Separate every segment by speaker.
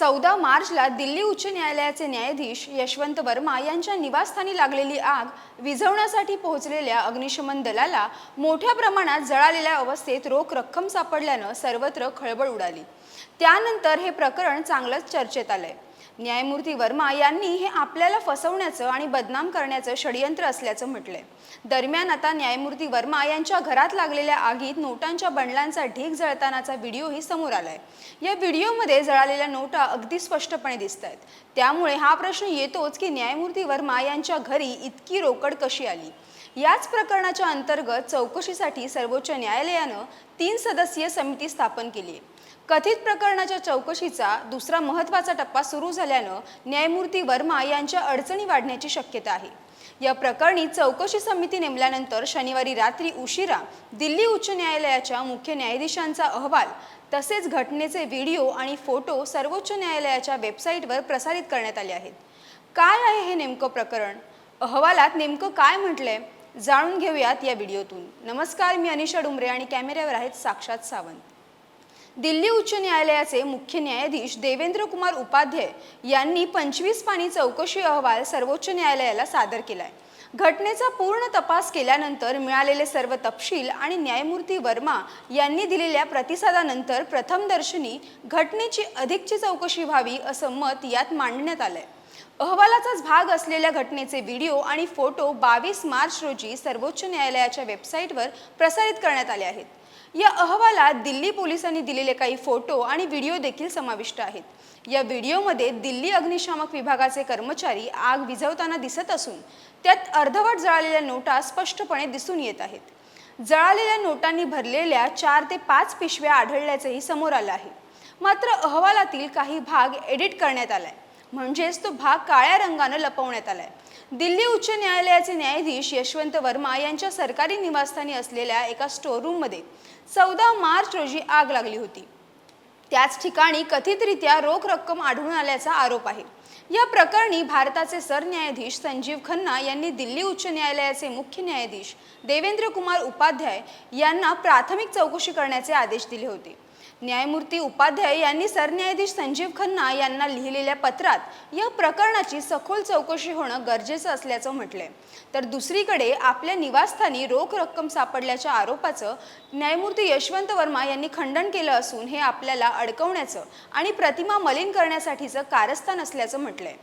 Speaker 1: चौदा मार्चला दिल्ली उच्च न्यायालयाचे न्यायाधीश यशवंत वर्मा यांच्या निवासस्थानी लागलेली आग विझवण्यासाठी पोहोचलेल्या अग्निशमन दलाला मोठ्या प्रमाणात जळालेल्या अवस्थेत रोख रक्कम सापडल्यानं सर्वत्र खळबळ उडाली. त्यानंतर हे प्रकरण चांगलंच चर्चेत आलंय. न्यायमूर्ती वर्मा यांनी हे आपल्याला फसवण्याचं आणि बदनाम करण्याचं षडयंत्र असल्याचं म्हटलंय. दरम्यान आता न्यायमूर्ती वर्मा यांच्या घरात लागलेल्या आगीत नोटांच्या बंडलांचा ढीग जळतानाचा व्हिडिओही समोर आलाय. या व्हिडिओमध्ये जळालेल्या नोटा अगदी स्पष्टपणे दिसत आहेत त्यामुळे हा प्रश्न येतोच की न्यायमूर्ती वर्मा यांच्या घरी इतकी रोकड कशी आली? याच प्रकरणाच्या अंतर्गत चौकशीसाठी सर्वोच्च न्यायालयानं तीन सदस्यीय समिती स्थापन केली. आहे कथित प्रकरणाच्या चौकशीचा दुसरा महत्त्वाचा टप्पा सुरू झाल्यानं न्यायमूर्ती वर्मा यांच्या अडचणी वाढण्याची शक्यता आहे. या प्रकरणी चौकशी समिती नेमल्यानंतर शनिवारी रात्री उशिरा दिल्ली उच्च न्यायालयाच्या मुख्य न्यायाधीशांचा अहवाल तसेच घटनेचे व्हिडिओ आणि फोटो सर्वोच्च न्यायालयाच्या वेबसाईटवर प्रसारित करण्यात आले आहेत. काय आहे हे नेमकं प्रकरण? अहवालात नेमकं काय म्हटलंय? जाणून घेऊयात या व्हिडिओतून. नमस्कार मी अनिशा डुमरे आणि कॅमेऱ्यावर आहेत साक्षात सावंत. दिल्ली उच्च न्यायालयाचे मुख्य न्यायाधीश देवेंद्र कुमार उपाध्याय यांनी पंचवीस पाणी चौकशी अहवाल सर्वोच्च न्यायालयाला सादर केलाय. घटनेचा पूर्ण तपास केल्यानंतर मिळालेले सर्व तपशील आणि न्यायमूर्ती वर्मा यांनी दिलेल्या प्रतिसादानंतर प्रथमदर्शनी घटनेची अधिकची चौकशी व्हावी असं मत यात मांडण्यात आलंय. अहवालाचाच भाग असलेल्या घटनेचे व्हिडिओ आणि फोटो बावीस मार्च रोजी सर्वोच्च न्यायालयाच्या वेबसाईटवर प्रसारित करण्यात आले आहेत. या अहवालात दिल्ली पोलिसांनी दिलेले काही फोटो आणि व्हिडिओ देखील समाविष्ट आहेत. या व्हिडिओमध्ये दिल्ली अग्निशामक विभागाचे कर्मचारी आग विझवताना दिसत असून त्यात अर्धवट जळालेल्या नोटा स्पष्टपणे दिसून येत आहेत. जळालेल्या नोटांनी भरलेल्या चार ते पाच पिशव्या आढळल्याचंही समोर आलं आहे. मात्र अहवालातील काही भाग एडिट करण्यात आलाय. म्हणजेच तो भाग काळ्या रंगानं लपवण्यात आलाय. दिल्ली उच्च न्यायालयाचे न्यायाधीश यशवंत वर्मा यांच्या सरकारी निवासस्थानी असलेल्या एका स्टोरूममध्ये चौदा मार्च रोजी आग लागली होती. त्याच ठिकाणी कथितरित्या रोख रक्कम आढळून आल्याचा आरोप आहे. या प्रकरणी भारताचे सरन्यायाधीश संजीव खन्ना यांनी दिल्ली उच्च न्यायालयाचे मुख्य न्यायाधीश देवेंद्र कुमार उपाध्याय यांना प्राथमिक चौकशी करण्याचे आदेश दिले होते. न्यायमूर्ती उपाध्याय यांनी सरन्यायाधीश संजीव खन्ना यांना लिहिलेल्या पत्रात या प्रकरणाची सखोल चौकशी होणं गरजेचं असल्याचं म्हटलंय. तर दुसरीकडे आपल्या निवासस्थानी रोख रक्कम सापडल्याच्या आरोपाचं न्यायमूर्ती यशवंत वर्मा यांनी खंडन केलं असून हे आपल्याला अडकवण्याचं आणि प्रतिमा मलिन करण्यासाठीचं कारस्थान असल्याचं म्हटलंय.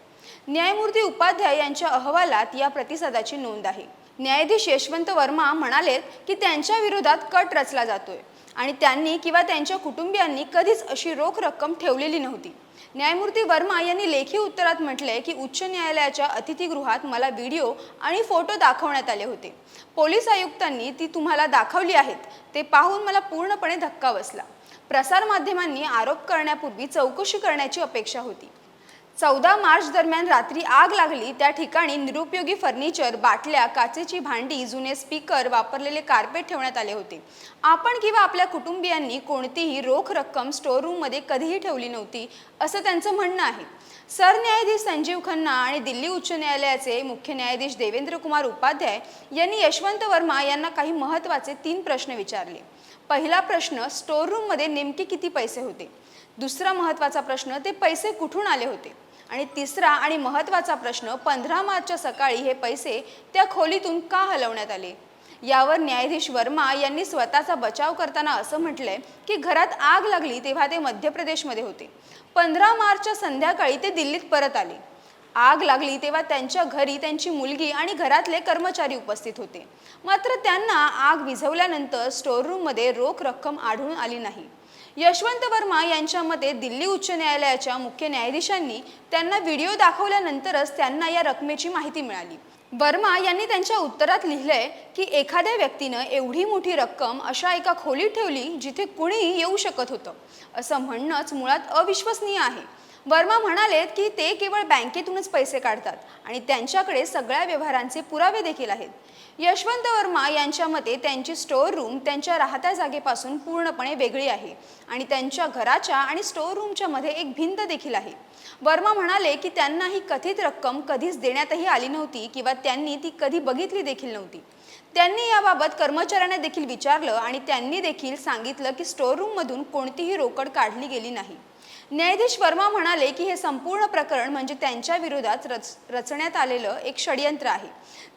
Speaker 1: न्यायमूर्ती उपाध्याय यांच्या अहवालात या प्रतिसादाची नोंद आहे. न्यायाधीश यशवंत वर्मा म्हणालेत की त्यांच्या विरोधात कट रचला जातोय. आणि त्यांनी किंवा त्यांच्या कुटुंबियांनी कधीच अशी रोख रक्कम ठेवलेली नव्हती. न्यायमूर्ती वर्मा यांनी लेखी उत्तरात म्हटले की उच्च न्यायालयाच्या अतिथीगृहात मला व्हिडिओ आणि फोटो दाखवण्यात आले होते. पोलीस आयुक्तांनी ती तुम्हाला दाखवली आहेत. ते पाहून मला पूर्णपणे धक्का बसला. प्रसारमाध्यमांनी आरोप करण्यापूर्वी चौकशी करण्याची अपेक्षा होती. चौदा मार्च दरम्यान रात्री आग लागली. त्या ठिकाणी निरुपयोगी फर्निचर बाटल्या काचेची भांडी जुने स्पीकर वापरलेले कार्पेट ठेवण्यात आले होते. आपण किंवा आपल्या कुटुंबियांनी कोणतीही रोख रक्कम स्टोअर रूममध्ये कधीही ठेवली नव्हती असं त्यांचं म्हणणं आहे. सरन्यायाधीश संजीव खन्ना आणि दिल्ली उच्च न्यायालयाचे मुख्य न्यायाधीश देवेंद्र कुमार उपाध्याय यांनी यशवंत वर्मा यांना काही महत्त्वाचे तीन प्रश्न विचारले. पहिला प्रश्न स्टोअर रूममध्ये नेमके किती पैसे होते? दुसरा महत्त्वाचा प्रश्न ते पैसे कुठून आले होते? आणि तिसरा आणि महत्त्वाचा प्रश्न पंधरा मार्चच्या सकाळी हे पैसे त्या खोलीतून का हलवण्यात आले? यावर न्यायाधीश वर्मा यांनी स्वतःचा बचाव करताना असं म्हटलंय की घरात आग लागली तेव्हा ते मध्य प्रदेशमध्ये होते. पंधरा मार्चच्या संध्याकाळी ते दिल्लीत परत आले. आग लागली तेव्हा त्यांच्या घरी त्यांची मुलगी आणि घरातले कर्मचारी उपस्थित होते. मात्र त्यांना आग विझवल्यानंतर स्टोअर रूममध्ये रोख रक्कम आढळून आली नाही. यशवंत वर्मा यांच्या मते दिल्ली उच्च न्यायालयाच्या मुख्य न्यायाधीशांनी त्यांना व्हिडिओ दाखवल्यानंतरच त्यांना या रकमेची माहिती मिळाली. वर्मा यांनी त्यांच्या उत्तरात लिहिलंय की एखाद्या व्यक्तीनं एवढी मोठी रक्कम अशा एका खोलीत ठेवली जिथे कुणीही येऊ शकत होतं. असं म्हणणंच मुळात अविश्वसनीय आहे. वर्मा म्हणालेत की ते केवळ बँकेतूनच पैसे काढतात आणि त्यांच्याकडे सगळ्या व्यवहारांचे पुरावे देखील आहेत. यशवंत वर्मा यांच्या मते त्यांची स्टोअर रूम त्यांच्या राहत्या जागेपासून पूर्णपणे वेगळी आहे आणि त्यांच्या घराच्या आणि स्टोअर रूमच्या मध्ये एक भिंत देखील आहे. वर्मा म्हणाले की त्यांना ही कथित रक्कम कधीच देण्यातही आली नव्हती किंवा त्यांनी ती कधी बघितली देखील नव्हती. त्यांनी याबाबत कर्मचाऱ्यांना देखील विचारलं आणि त्यांनी देखील सांगितलं की स्टोअर रूममधून कोणतीही रोकड काढली गेली नाही. न्यायाधीश वर्मा म्हणाले की हे संपूर्ण प्रकरण म्हणजे त्यांच्या विरोधात रच रचण्यात आलेलं एक षडयंत्र आहे.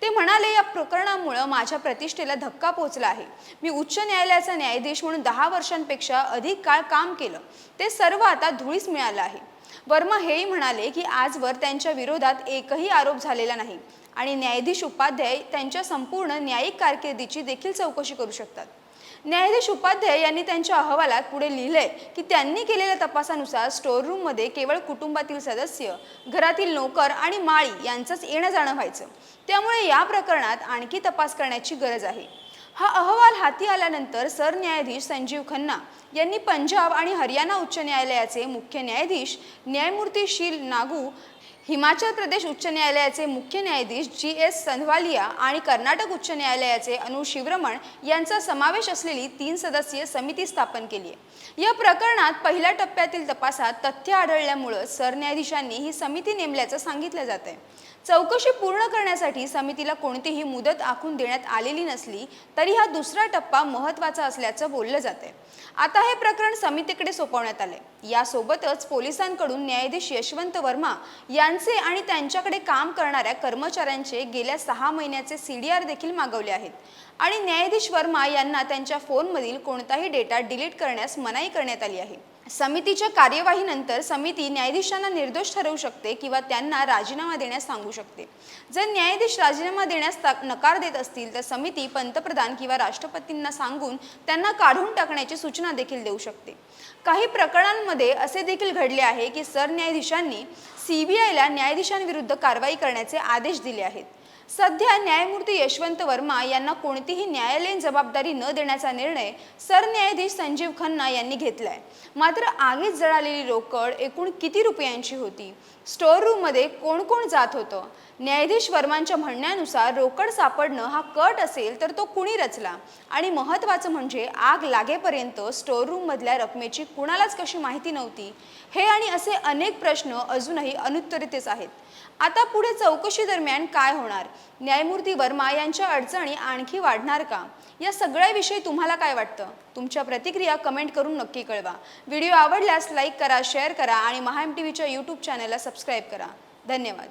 Speaker 1: ते म्हणाले या प्रकरणामुळं माझ्या प्रतिष्ठेला धक्का पोचला आहे. मी उच्च न्यायालयाचा न्यायाधीश म्हणून दहा वर्षांपेक्षा अधिक काळ काम केलं. ते सर्व आता धुळीस मिळालं आहे. वर्मा हेही म्हणाले की आजवर त्यांच्या विरोधात एकही आरोप झालेला नाही आणि न्यायाधीश उपाध्याय त्यांच्या संपूर्ण न्यायिक कारकिर्दीची देखील चौकशी करू शकतात. न्यायाधीश उपाध्याय यांनी त्यांच्या अहवालात पुढे लिहिलंय की त्यांनी केलेल्या तपासानुसार स्टोअर रूममध्ये केवळ कुटुंबातील सदस्य घरातील नोकर आणि माळी यांचंच येणं जाणं व्हायचं. त्यामुळे या प्रकरणात आणखी तपास करण्याची गरज आहे. हा अहवाल हाती आल्यानंतर सरन्यायाधीश संजीव खन्ना यांनी पंजाब आणि हरियाणा उच्च न्यायालयाचे मुख्य न्यायाधीश न्यायमूर्ती शील नागू हिमाचल प्रदेश उच्च न्यायालयाचे मुख्य न्यायाधीश जी एस संधवालिया आणि कर्नाटक उच्च न्यायालयाचे अनु शिवरमण यांचा समावेश असलेली तीन सदस्यीय समिती स्थापन केली आहे. या प्रकरणात पहिल्या टप्प्यातील तपासात तथ्य आढळल्यामुळं सरन्यायाधीशांनी ही समिती नेमल्याचं सांगितलं जात आहे. चौकशी पूर्ण करण्यासाठी समितीला कोणतीही मुदत आखून देण्यात आलेली नसली तरी हा दुसरा टप्पा महत्त्वाचा असल्याचं बोललं जाते आता हे प्रकरण समितीकडे सोपवण्यात आले यासोबतच पोलिसांकडून न्यायाधीश यशवंत वर्मा यां आणि त्यांच्याकडे काम करणाऱ्या कर्मचाऱ्यांचे गेल्या सहा महिन्याचे सी डी आर देखील मागवले आहेत. आणि न्यायाधीश वर्मा यांना त्यांच्या फोनमधील कोणताही डेटा डिलीट करण्यास मनाई करण्यात आली आहे. समितीच्या कार्यवाहीनंतर समिती न्यायाधीशांना निर्दोष ठरवू शकते किंवा त्यांना राजीनामा देण्यास सांगू शकते. जर न्यायाधीश राजीनामा देण्यास नकार देत असतील तर समिती पंतप्रधान किंवा राष्ट्रपतींना सांगून त्यांना काढून टाकण्याची सूचना देखील देऊ शकते. काही प्रकरणांमध्ये असे देखील घडले आहे की सरन्यायाधीशांनी सी बी आयला न्यायाधीशांविरुद्ध कारवाई करण्याचे आदेश दिले आहेत. सध्या न्यायमूर्ती यशवंत वर्मा यांना कोणतीही न्यायालयीन जबाबदारी न देण्याचा निर्णय सरन्यायाधीश संजीव खन्ना यांनी घेतलाय. मात्र आगीत जळालेली रोकड एकूण किती रुपयांची होती? स्टोअर रूममध्ये कोण कोण जात होतं? न्यायाधीश वर्मांच्या म्हणण्यानुसार रोकड सापडणं हा कट असेल तर तो कुणी रचला? आणि महत्त्वाचं म्हणजे आग लागेपर्यंत स्टोअर रूममधल्या रकमेची कुणालाच कशी माहिती नव्हती? हे आणि असे अनेक प्रश्न अजूनही अनुत्तरितच आहेत. आता पुढे चौकशी दरम्यान काय होणार? न्यायमूर्ती वर्मा यांच्या अडचणी आणखी वाढणार का? या सगळ्याविषयी तुम्हाला काय वाटतं? तुमच्या प्रतिक्रिया कमेंट करून नक्की कळवा. व्हिडिओ आवडल्यास लाईक करा शेअर करा आणि महाएम टी व्हीच्या यूट्यूब चॅनलला सबस्क्राईब करा. धन्यवाद.